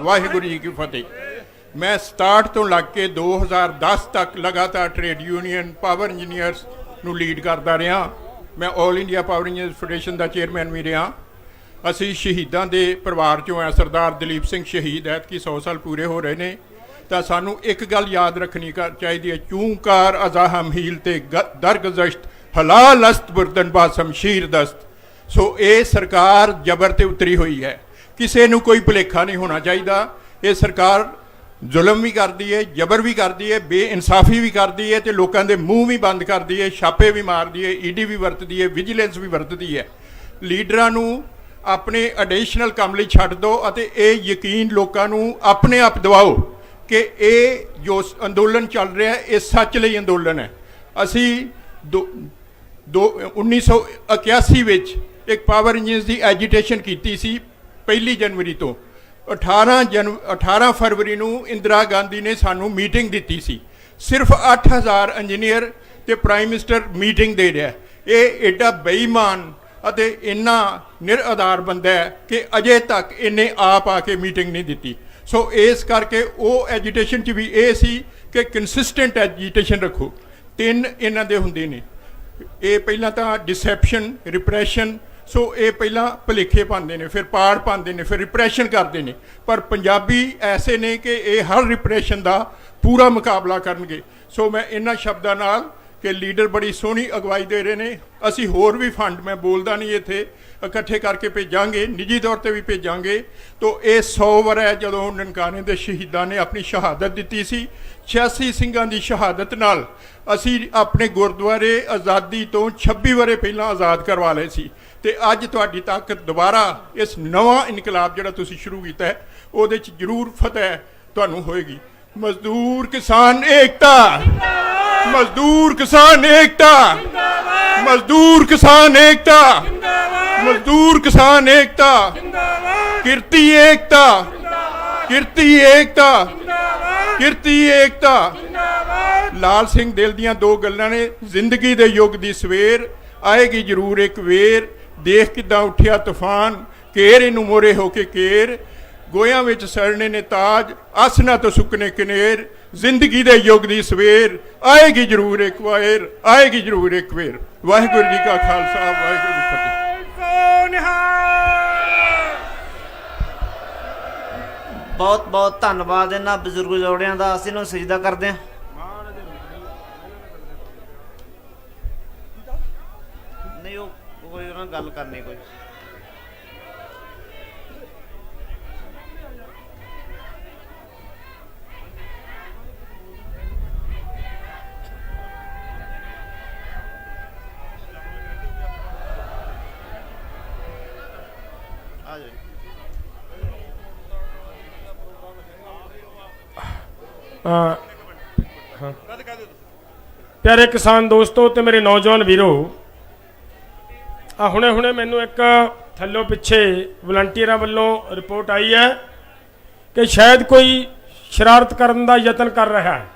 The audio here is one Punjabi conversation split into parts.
ਵਾਹਿਗੁਰੂ ਜੀ ਕੀ ਫਤਿਹ। ਮੈਂ ਸਟਾਰਟ ਤੋਂ ਲੱਗ ਕੇ 2010 ਤੱਕ ਲਗਾਤਾਰ ਟ੍ਰੇਡ ਯੂਨੀਅਨ ਪਾਵਰ ਇੰਜੀਨੀਅਰਸ ਨੂੰ ਲੀਡ ਕਰਦਾ ਰਿਹਾ। ਮੈਂ 올 ਇੰਡੀਆ ਪਾਵਰ ਇੰਜੀਨੀਅਰਸ ਫੈਡਰੇਸ਼ਨ ਦਾ ਚੇਅਰਮੈਨ ਵੀ ਰਿਹਾ। ਅਸੀਂ ਸ਼ਹੀਦਾਂ ਦੇ ਪਰਿਵਾਰ ਚੋਂ ਆ ਸਰਦਾਰ ਦਲੀਪ ਸਿੰਘ ਸ਼ਹੀਦ, ਐਤਕੀ 100 ਸਾਲ ਪੂਰੇ ਹੋ ਰਹੇ ਨੇ। ਤਾਂ ਸਾਨੂੰ ਇੱਕ ਗੱਲ ਯਾਦ ਰੱਖਣੀ ਕਾ- ਚਾਹੀਦੀ ਹੈ। ਚੂੰਕਾਰ ਅਜ਼ਾਹਮ ਹੀਲ ਤੇ ਗ- ਦਰਗਜ਼ਸ਼ਤ ਹਲਾਲ ਅਸਤ ਬੁਰਦਨ ਬਾ ਸ਼ਮਸ਼ੀਰ ਦਸਤ। ਸੋ ਇਹ ਸਰਕਾਰ ਜ਼ਬਰ ਤੇ ਉਤਰੀ ਹੋਈ ਹੈ। ਕਿਸੇ ਨੂੰ ਕੋਈ ਭੁਲੇਖਾ ਨਹੀਂ ਹੋਣਾ ਚਾਹੀਦਾ। ਇਹ ਸਰਕਾਰ ਜ਼ੁਲਮ ਵੀ ਕਰਦੀ ਹੈ ਜ਼ਬਰ ਵੀ ਕਰਦੀ ਹੈ ਬੇਇਨਸਾਫੀ ਵੀ ਕਰਦੀ ਹੈ ਤੇ ਲੋਕਾਂ ਦੇ ਮੂੰਹ ਵੀ ਬੰਦ ਕਰਦੀ ਹੈ ਛਾਪੇ ਵੀ ਮਾਰਦੀ ਹੈ ਈਡੀ ਵੀ ਵਰਤਦੀ ਹੈ ਵਿਜੀਲੈਂਸ ਵੀ ਵਰਤਦੀ ਹੈ ਲੀਡਰਾਂ ਨੂੰ ਆਪਣੇ ਐਡੀਸ਼ਨਲ ਕੰਮ ਲਈ ਛੱਡ ਦਿਓ ਅਤੇ ਇਹ ਯਕੀਨ ਲੋਕਾਂ ਨੂੰ ਆਪਣੇ ਆਪ ਦਿਵਾਓ ਕਿ ਇਹ ਜੋ ਅੰਦੋਲਨ ਚੱਲ ਰਿਹਾ, ਇਹ ਸੱਚ ਲਈ ਅੰਦੋਲਨ ਹੈ। ਅਸੀਂ ਦੋ ਦੋ 1981 ਵਿੱਚ ਇੱਕ ਪਾਵਰ ਇੰਜੀਨੀਅਰਸ ਦੀ ਐਜੀਟੇਸ਼ਨ ਕੀਤੀ ਸੀ। ਪਹਿਲੀ ਜਨਵਰੀ ਤੋਂ। 18 ਜਨ 18 ਫਰਵਰੀ ਨੂੰ ਇੰਦਰਾ ਗਾਂਧੀ ਨੇ ਸਾਨੂੰ ਮੀਟਿੰਗ ਦਿੱਤੀ ਸੀ। ਸਿਰਫ 8000 ਇੰਜੀਨੀਅਰ ਤੇ ਪ੍ਰਾਈਮ ਮਿਨਿਸਟਰ ਮੀਟਿੰਗ ਦੇ ਰਿਹਾ ਇਹ ਐਡਾ ਬੇਈਮਾਨ ਅਤੇ ਇੰਨਾ ਨਿਰਆਧਾਰ ਬੰਦਾ ਹੈ ਕਿ ਅਜੇ ਤੱਕ ਇਹਨੇ ਆਪ ਆ ਕੇ ਮੀਟਿੰਗ ਨਹੀਂ ਦਿੱਤੀ। ਸੋ ਇਸ ਕਰਕੇ ਉਹ ਐਜੀਟੇਸ਼ਨ 'ਚ ਵੀ ਇਹ ਸੀ ਕਿ ਕੰਸਿਸਟੈਂਟ ਐਜੀਟੇਸ਼ਨ ਰੱਖੋ। ਤਿੰਨ ਇਹਨਾਂ ਦੇ ਹੁੰਦੇ ਨੇ। ਇਹ ਪਹਿਲਾਂ ਤਾਂ ਡਿਸੈਪਸ਼ਨ ਰਿਪਰੈਸ਼ਨ ਸੋ ਇਹ ਪਹਿਲਾਂ ਭੁਲੇਖੇ ਪਾਉਂਦੇ ਨੇ, ਫਿਰ ਪਾੜ ਪਾਉਂਦੇ ਨੇ, ਫਿਰ ਰਿਪਰੈਸ਼ਨ ਕਰਦੇ ਨੇ। ਪਰ ਪੰਜਾਬੀ ਐਸੇ ਨੇ ਕਿ ਇਹ ਹਰ ਰਿਪਰੈਸ਼ਨ ਦਾ ਪੂਰਾ ਮੁਕਾਬਲਾ ਕਰਨਗੇ। ਸੋ ਮੈਂ ਇਹਨਾਂ ਸ਼ਬਦਾਂ ਨਾਲ ਕਿ ਲੀਡਰ ਬੜੀ ਸੋਹਣੀ ਅਗਵਾਈ ਦੇ ਰਹੇ ਨੇ। ਅਸੀਂ ਹੋਰ ਵੀ ਫੰਡ, ਮੈਂ ਬੋਲਦਾ ਨਹੀਂ ਇੱਥੇ, ਇਕੱਠੇ ਕਰਕੇ ਭੇਜਾਂਗੇ, ਨਿੱਜੀ ਤੌਰ ਤੇ ਵੀ ਭੇਜਾਂਗੇ। ਤੋਂ ਇਹ 100 ਵਰ੍ਹਾ ਜਦੋਂ ਨਨਕਾਣੇ ਦੇ ਸ਼ਹੀਦਾਂ ਨੇ ਆਪਣੀ ਸ਼ਹਾਦਤ ਦਿੱਤੀ ਸੀ। 86 ਸਿੰਘਾਂ ਦੀ ਸ਼ਹਾਦਤ ਨਾਲ ਅਸੀਂ ਆਪਣੇ ਗੁਰਦੁਆਰੇ ਆਜ਼ਾਦੀ ਤੋਂ 26 ਵਰੇ ਪਹਿਲਾਂ ਆਜ਼ਾਦ ਕਰਵਾ ਲਏ ਸੀ। ਤੇ ਅੱਜ ਤੁਹਾਡੀ ਤਾਕਤ ਦੁਬਾਰਾ ਇਸ ਨਵਾਂ ਇਨਕਲਾਬ ਜਿਹੜਾ ਤੁਸੀਂ ਸ਼ੁਰੂ ਕੀਤਾ ਹੈ, ਉਹਦੇ 'ਚ ਜ਼ਰੂਰ ਫਤਿਹ ਤੁਹਾਨੂੰ ਹੋਏਗੀ। ਮਜ਼ਦੂਰ ਕਿਸਾਨ ਏਕਤਾ। ਮਜ਼ਦੂਰ ਕਿਸਾਨ ਏਕਤਾ। ਮਜ਼ਦੂਰ ਕਿਸਾਨ ਏਕਤਾ। ਮਜ਼ਦੂਰ ਕਿਸਾਨ ਏਕਤਾ। ਕਿਰਤੀ ਏਕਤਾ। ਕਿਰਤੀ ਏਕਤਾ। ਕਿਰਤੀ ਏਕਤਾ। ਲਾਲ ਸਿੰਘ ਦਿਲ ਦੀਆਂ ਦੋ ਗੱਲਾਂ ਨੇ, ਜ਼ਿੰਦਗੀ ਦੇ ਯੁੱਗ ਦੀ ਸਵੇਰ, ਆਏਗੀ ਜ਼ਰੂਰ ਇੱਕ ਵੇਰ। ਦੇਖ ਕਿਦਾਂ ਉੱਠਿਆ ਤੂਫਾਨ, ਕੇਰ ਇਹਨੂੰ ਮੋਰੇ ਹੋ ਕੇ ਕੇਰ, ਗੋਇਆਂ ਵਿੱਚ ਸੜਨੇ ਨੇ ਤਾਜ ਆਸਨਾ ਤੋਂ ਸੁੱਕਨੇ ਕਿਨੇਰ, ਜ਼ਿੰਦਗੀ ਦੇ ਯੁੱਗ ਦੀ ਸਵੇਰ, ਆਏਗੀ ਜ਼ਰੂਰ ਇੱਕ ਵਾਰ, ਆਏਗੀ ਜ਼ਰੂਰ ਇੱਕ ਵੇਰ। ਵਾਹਿਗੁਰੂ ਜੀ ਕਾ ਖਾਲਸਾ, ਵਾਹਿਗੁਰੂ ਜੀ ਫਤਿਹ। ਬਹੁਤ ਬਹੁਤ ਧੰਨਵਾਦ ਇਹਨਾਂ ਬਜ਼ੁਰਗ ਜੋੜਿਆਂ ਦਾ, ਅਸੀਂ ਨੂੰ ਸਜਦਾ ਕਰਦੇ ਹਾਂ। ਨਾਲ ਗੱਲ ਕਰਨੀ ਕੋਈ। ਪਿਆਰੇ ਕਿਸਾਨ ਦੋਸਤੋ ਤੇ ਮੇਰੇ ਨੌਜਵਾਨ ਵੀਰੋ ਆ ਹੁਣੇ ਹੁਣੇ ਮੈਨੂੰ ਇੱਕ ਥੱਲੋਂ ਪਿੱਛੇ ਵਲੰਟੀਅਰਾਂ ਵੱਲੋਂ ਰਿਪੋਰਟ ਆਈ ਹੈ ਕਿ ਸ਼ਾਇਦ ਕੋਈ ਸ਼ਰਾਰਤ ਕਰਨ ਦਾ ਯਤਨ ਕਰ ਰਿਹਾ ਹੈ।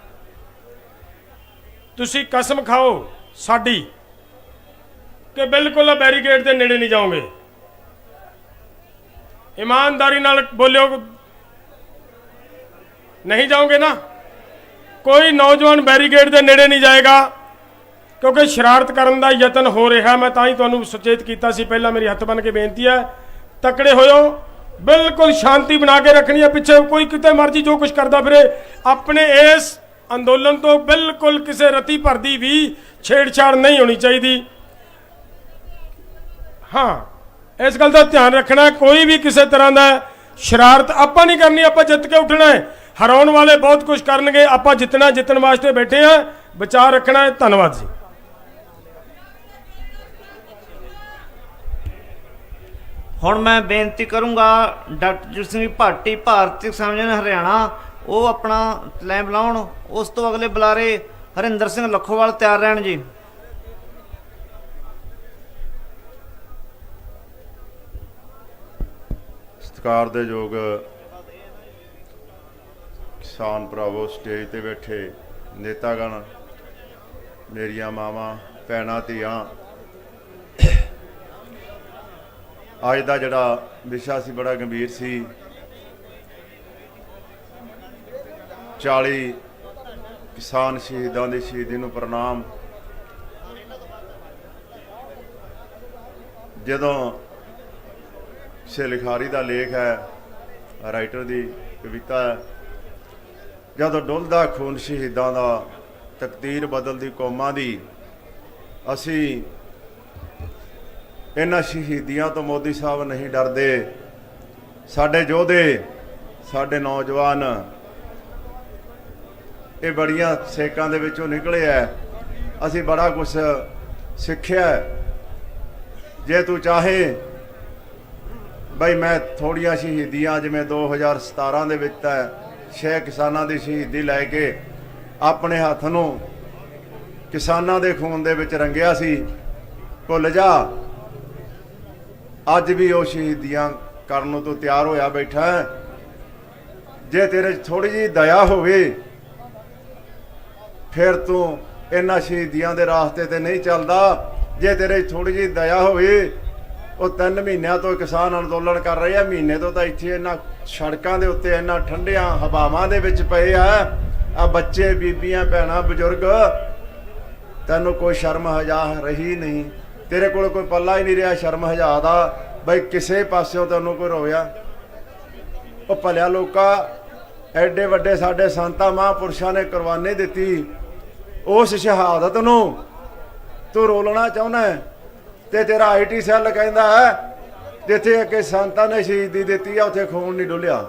ਤੁਸੀਂ ਕਸਮ ਖਾਓ ਸਾਡੀ ਕਿ ਬਿਲਕੁਲ ਬੈਰੀਕੇਡ ਦੇ ਨੇੜੇ ਨਹੀਂ ਜਾਓਗੇ। ਇਮਾਨਦਾਰੀ ਨਾਲ ਬੋਲਿਓ, ਨਹੀਂ ਜਾਓਗੇ ਨਾ? ਕੋਈ ਨੌਜਵਾਨ ਬੈਰੀਕੇਡ ਦੇ ਨੇੜੇ ਨਹੀਂ ਜਾਏਗਾ। ਕਿਉਂਕਿ ਸ਼ਰਾਰਤ ਕਰਨ ਦਾ ਯਤਨ ਹੋ ਰਿਹਾ, ਮੈਂ ਤਾਂ ਹੀ ਤੁਹਾਨੂੰ ਸੁਚੇਤ ਕੀਤਾ ਸੀ, ਪਹਿਲਾਂ ਮੇਰੀ ਹੱਥ ਬੰਨ ਕੇ ਬੇਨਤੀ ਹੈ, ਤਕੜੇ ਹੋਇਓ, ਬਿਲਕੁਲ ਸ਼ਾਂਤੀ ਬਣਾ ਕੇ ਰੱਖਣੀ ਹੈ, ਪਿੱਛੇ ਕੋਈ ਕਿਤੇ ਮਰਜ਼ੀ ਜੋ ਕੁਝ ਕਰਦਾ ਫਿਰੇ, ਆਪਣੇ ਇਸ ਅੰਦੋਲਨ ਤੋਂ ਬਿਲਕੁਲ ਕਿਸੇ ਰਤੀ ਭਰ ਦੀ ਵੀ ਛੇੜਛਾੜ ਨਹੀਂ ਹੋਣੀ ਚਾਹੀਦੀ। ਹਾਂ, ਇਸ ਗੱਲ ਦਾ ਧਿਆਨ ਰੱਖਣਾ ਕੋਈ ਵੀ ਕਿਸੇ ਤਰ੍ਹਾਂ ਦਾ ਸ਼ਰਾਰਤ ਆਪਾਂ ਨਹੀਂ ਕਰਨੀ, ਆਪਾਂ ਜਿੱਤ ਕੇ ਉੱਠਣਾ ਹੈ। ਹਰਾਉਣ ਵਾਲੇ ਬਹੁਤ ਕੁਝ ਕਰਨਗੇ, ਆਪਾਂ ਜਿੱਤਣਾ, ਜਿੱਤਣ ਵਾਸਤੇ ਬੈਠੇ ਆ ਵਿਚਾਰ ਰੱਖਣਾ ਹੈ, ਧੰਨਵਾਦ ਜੀ। ਹੁਣ ਮੈਂ ਬੇਨਤੀ ਕਰੂੰਗਾ ਡਾਕਟਰ ਜਗਤ ਸਿੰਘ ਭਾਟੀ ਭਾਰਤੀ ਸਮਝਣ ਹਰਿਆਣਾ, ਉਹ ਆਪਣਾ ਲੈਂਬ ਲਾਉਣ, ਉਸ ਤੋਂ ਅਗਲੇ ਬੁਲਾਰੇ ਹਰਿੰਦਰ ਸਿੰਘ ਲੱਖੋਵਾਲ ਤਿਆਰ ਰਹਿਣ ਜੀ। ਸਤਿਕਾਰ ਦੇ ਯੋਗ ਕਿਸਾਨ ਭਰਾਵੋ, ਸਟੇਜ ਤੇ ਬੈਠੇ ਨੇਤਾਗਣ, ਮੇਰੀਆਂ ਮਾਵਾਂ, ਭੈਣਾਂ, ਧੀਆਂ ਅੱਜ ਦਾ ਜਿਹੜਾ ਵਿਸ਼ਾ ਸੀ ਬੜਾ ਗੰਭੀਰ ਸੀ। 40 ਕਿਸਾਨ ਸ਼ਹੀਦਾਂ ਦੇ ਸ਼ਹੀਦੀ ਨੂੰ ਪ੍ਰਣਾਮ। ਜਦੋਂ ਸੇ ਲਿਖਾਰੀ ਦਾ ਲੇਖ ਹੈ, ਰਾਈਟਰ ਦੀ ਕਵਿਤਾ ਹੈ, ਜਦੋਂ ਡੁੱਲਦਾ ਖੂਨ ਸ਼ਹੀਦਾਂ ਦਾ ਤਕਦੀਰ ਬਦਲਦੀ ਕੌਮਾਂ ਦੀ, ਅਸੀਂ ਇਹਨਾਂ ਸ਼ਹੀਦੀਆਂ ਤੋਂ ਮੋਦੀ ਸਾਹਿਬ ਨਹੀਂ ਡਰਦੇ। ਸਾਡੇ ਯੋਧੇ, ਸਾਡੇ ਨੌਜਵਾਨ, ਇਹ ਬੜੀਆਂ ਸੇਕਾਂ ਦੇ ਵਿੱਚੋਂ ਨਿਕਲੇ ਐ। ਅਸੀਂ ਬੜਾ ਕੁਝ ਸਿੱਖਿਆ ਜੇ ਤੂੰ ਚਾਹੇ, ਬਈ ਮੈਂ ਥੋੜੀਆਂ ਸ਼ਹੀਦੀਆਂ, ਜਿਵੇਂ 2017 ਦੇ ਵਿੱਚ ਤਾਂ ਛੇ ਕਿਸਾਨਾਂ ਦੀ ਸ਼ਹੀਦੀ ਲੈ ਕੇ ਆਪਣੇ ਹੱਥ ਨੂੰ ਕਿਸਾਨਾਂ ਦੇ ਖੂਨ ਦੇ ਵਿੱਚ ਰੰਗਿਆ ਸੀ, ਭੁੱਲ ਜਾ। ਅੱਜ ਵੀ ਉਹ ਸ਼ਹੀਦੀਆਂ ਕਰਨ ਨੂੰ ਤੂੰ ਤਿਆਰ ਹੋਇਆ ਬੈਠਾ ਜੇ ਤੇਰੇ 'ਚ ਥੋੜੀ ਜਿਹੀ ਦਇਆ ਹੋਵੇ, ਫਿਰ ਤੂੰ ਇਹਨਾਂ ਸ਼ਹੀਦੀਆਂ ਦੇ ਰਾਸਤੇ ਤੇ ਨਹੀਂ ਚੱਲਦਾ। ਜੇ ਤੇਰੇ 'ਚ ਥੋੜੀ ਜਿਹੀ ਦਇਆ ਹੋਵੇ, ਉਹ ਤਿੰਨ ਮਹੀਨਿਆਂ ਤੋਂ ਕਿਸਾਨ ਅੰਦੋਲਨ ਕਰ ਰਹੇ ਆ। ਮਹੀਨੇ ਤੋਂ ਤਾਂ ਇੱਥੇ ਇਹਨਾਂ ਸੜਕਾਂ ਦੇ ਉੱਤੇ, ਇਹਨਾਂ ਠੰਡਿਆਂ ਹਵਾਵਾਂ ਦੇ ਵਿੱਚ ਪਏ ਆ। ਆ ਬੱਚੇ, ਬੀਬੀਆਂ, ਭੈਣਾਂ, ਬਜ਼ੁਰਗ, ਤੈਨੂੰ ਕੋਈ ਸ਼ਰਮ ਹਜਾ ਰਹੀ ਨਹੀਂ। ਤੇਰੇ ਕੋਲ ਕੋਈ ਪੱਲਾ ਹੀ ਨਹੀਂ ਰਿਹਾ, ਸ਼ਰਮ ਹਜਾ ਦਾ। ਬਈ ਕਿਸੇ ਪਾਸਿਓਂ ਤੈਨੂੰ ਕੋਈ ਰੋਇਆ। ਉਹ ਭਲਿਆ ਲੋਕਾ, ਐਡੇ ਵੱਡੇ ਸਾਡੇ ਸੰਤਾਂ ਮਹਾਂਪੁਰਸ਼ਾਂ ਨੇ ਕੁਰਬਾਨੀ ਦਿੱਤੀ। ਉਸ ਸ਼ਹਾਦਤ ਨੂੰ ਤੂੰ ਰੋਲਣਾ ਚਾਹੁੰਦਾ ਹੈ? ਤੇ ਤੇਰਾ ਆਈਟੀ ਸੈੱਲ ਕਹਿੰਦਾ ਹੈ, ਜਿੱਥੇ ਅੱਗੇ ਸੰਤਾਂ ਨੇ ਸ਼ਹੀਦੀ ਦਿੱਤੀ ਆ, ਉੱਥੇ ਖੂਨ ਨਹੀਂ ਡੁੱਲਿਆ।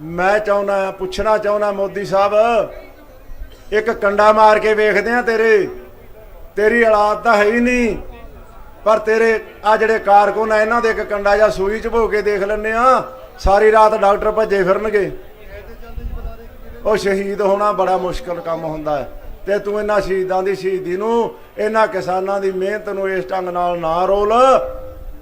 ਮੈਂ ਚਾਹੁੰਦਾ, ਪੁੱਛਣਾ ਚਾਹੁੰਦਾ ਮੋਦੀ ਸਾਹਿਬ ਇੱਕ ਕੰਡਾ ਮਾਰ ਕੇ ਵੇਖਦੇ ਆ ਤੇਰੇ। ਤੇਰੀ ਔਲਾਦ ਤਾਂ ਹੈ ਹੀ ਨਹੀਂ। ਪਰ ਤੇਰੇ ਆ ਜਿਹੜੇ ਕਾਰਕੁਨ ਆ, ਇਹਨਾਂ ਦੇ ਇੱਕ ਕੰਡਾ ਜਾਂ ਸੂਈ ਚ ਭੋ ਕੇ ਦੇਖ ਲੈਣੇ ਆ। ਸਾਰੀ ਰਾਤ ਡਾਕਟਰ ਭੱਜੇ ਫਿਰਨਗੇ। ਉਹ ਸ਼ਹੀਦ ਹੋਣਾ ਬੜਾ ਮੁਸ਼ਕਲ ਕੰਮ ਹੁੰਦਾ ਹੈ। ਤੇ ਤੂੰ ਇਹਨਾਂ ਸ਼ਹੀਦਾਂ ਦੀ ਸ਼ਹੀਦੀ ਨੂੰ, ਇਹਨਾਂ ਕਿਸਾਨਾਂ ਦੀ ਮਿਹਨਤ ਨੂੰ ਇਸ ਢੰਗ ਨਾਲ ਨਾ ਰੋਲ।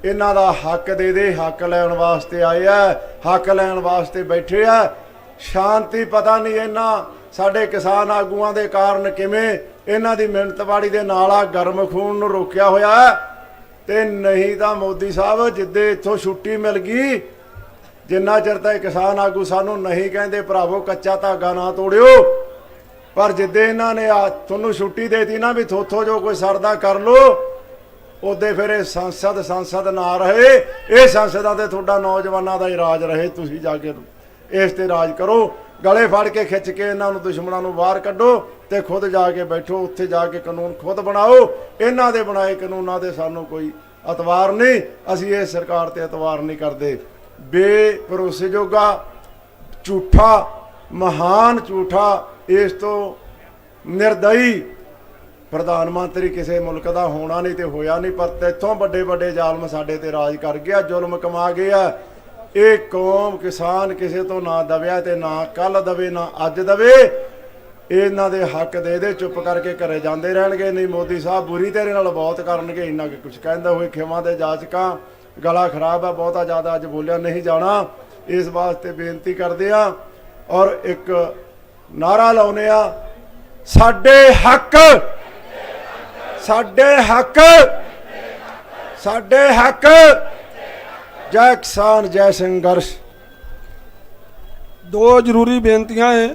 ਇਹਨਾਂ ਦਾ ਹੱਕ ਦੇ ਦੇ, ਹੱਕ ਲੈਣ ਵਾਸਤੇ ਆਏ ਆ, ਹੱਕ ਲੈਣ ਵਾਸਤੇ ਬੈਠੇ ਆ। ਸ਼ਾਂਤੀ ਪਤਾ ਨਹੀਂ ਇਹਨਾਂ ਸਾਡੇ ਕਿਸਾਨ ਆਗੂਆਂ ਦੇ ਕਾਰਨ ਕਿਵੇਂ ਇਹਨਾਂ ਦੀ ਮਿਹਨਤਵਾੜੀ ਦੇ ਨਾਲ ਆ ਗਰਮ ਖੂਨ ਨੂੰ ਰੋਕਿਆ ਹੋਇਆ ਤੇ ਨਹੀਂ ਤਾਂ ਮੋਦੀ ਸਾਹਿਬ, ਜਿੱਦੇ ਇੱਥੋਂ ਛੁੱਟੀ ਮਿਲ ਗਈ, ਜਿੰਨਾ ਚਿਰ ਤੱਕ ਕਿਸਾਨ ਆਗੂ ਸਾਨੂੰ ਨਹੀਂ ਕਹਿੰਦੇ, ਭਰਾਵੋ, ਕੱਚਾ ਧਾਗਾ ਨਾ ਤੋੜਿਓ। ਪਰ ਜਿੱਦੇ ਇਹਨਾਂ ਨੇ ਆ ਤੁਹਾਨੂੰ ਛੁੱਟੀ ਦੇਤੀ ਨਾ ਵੀ ਥੋਥੋ ਜੋ ਕੋਈ ਸਰਦਾ ਕਰ ਲੋ ਉਹਦੇ ਫਿਰ ਇਹ ਸੰਸਦ ਸੰਸਦ ਨਾ ਰਹੇ। ਇਹ ਸੰਸਦਾਂ ਤੇ ਤੁਹਾਡਾ ਨੌਜਵਾਨਾਂ ਦਾ ਹੀ ਰਾਜ ਰਹੇ, ਤੁਸੀਂ ਜਾ ਕੇ ਇਸ ਤੇ ਰਾਜ ਕਰੋ। ਗਲੇ ਫੜ ਕੇ ਖਿੱਚ ਕੇ ਇਹਨਾਂ ਨੂੰ ਦੁਸ਼ਮਣਾਂ ਨੂੰ ਬਾਹਰ ਕੱਢੋ ਤੇ ਖੁਦ ਜਾ ਕੇ ਬੈਠੋ, ਉੱਥੇ ਜਾ ਕੇ ਕਾਨੂੰਨ ਖੁਦ ਬਣਾਓ। ਇਹਨਾਂ ਦੇ ਬਣਾਏ ਕਾਨੂੰਨਾਂ ਦੇ ਸਾਨੂੰ ਕੋਈ ਅਤਵਾਰ ਨਹੀਂ। ਅਸੀਂ ਇਹ ਸਰਕਾਰ ਤੇ ਅਤਵਾਰ ਨਹੀਂ ਕਰਦੇ। ਬੇਭਰੋਸੇਯੋਗਾ ਝੂਠਾ, ਮਹਾਨ ਝੂਠਾ, ਇਸ ਤੋਂ ਨਿਰਦਈ ਪ੍ਰਧਾਨ ਮੰਤਰੀ ਕਿਸੇ ਮੁਲਕ ਦਾ ਹੋਣਾ ਨਹੀਂ ਤੇ ਹੋਇਆ ਨਹੀਂ, ਪਰ ਤੇਥੋਂ ਵੱਡੇ ਵੱਡੇ ਜ਼ਾਲਮ ਸਾਡੇ ਤੇ ਰਾਜ ਕਰ ਗਿਆ, ਜ਼ੁਲਮ ਕਮਾ ਗਿਆ ਇਹ ਕੌਮ ਕਿਸਾਨ ਕਿਸੇ ਤੋਂ ਨਾ ਦਵਿਆ ਤੇ ਨਾ ਕੱਲ ਦਵੇ, ਨਾ ਅੱਜ ਦਵੇ। ਇਹਨਾਂ ਦੇ ਹੱਕ ਦੇ ਦੇ ਚੁੱਪ ਕਰਕੇ ਘਰੇ ਜਾਂਦੇ ਰਹਿਣਗੇ। ਨਹੀਂ, ਮੋਦੀ ਸਾਹਿਬ ਬੁਰੀ ਤੇਰੇ ਨਾਲ ਬਹੁਤ ਕਰਨਗੇ। ਇੰਨਾ ਕਿ ਕੁਝ ਕਹਿੰਦਾ ਹੋਏ ਖਿਮਾ ਦੇ ਜਾਚਕਾਂ, ਗਲਾ ਖਰਾਬ ਆ, ਬਹੁਤਾ ਜ਼ਿਆਦਾ ਅੱਜ ਬੋਲਿਆ ਨਹੀਂ ਜਾਣਾ। ਇਸ ਵਾਸਤੇ ਬੇਨਤੀ ਕਰਦੇ ਆ ਔਰ ਇੱਕ ਨਾਰਾ ਲਾਉਨੇ ਆ, ਸਾਡੇ ਹੱਕ ਸਾਡੇ ਹੱਕ ਸਾਡੇ ਹੱਕ ਜੈ ਕਿਸਾਨ ਜੈ ਸੰਘਰਸ਼। ਦੋ ਜ਼ਰੂਰੀ ਬੇਨਤੀਆਂ ਹੈ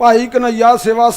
ਭਾਈ ਕਨਈਆ ਸੇਵਾ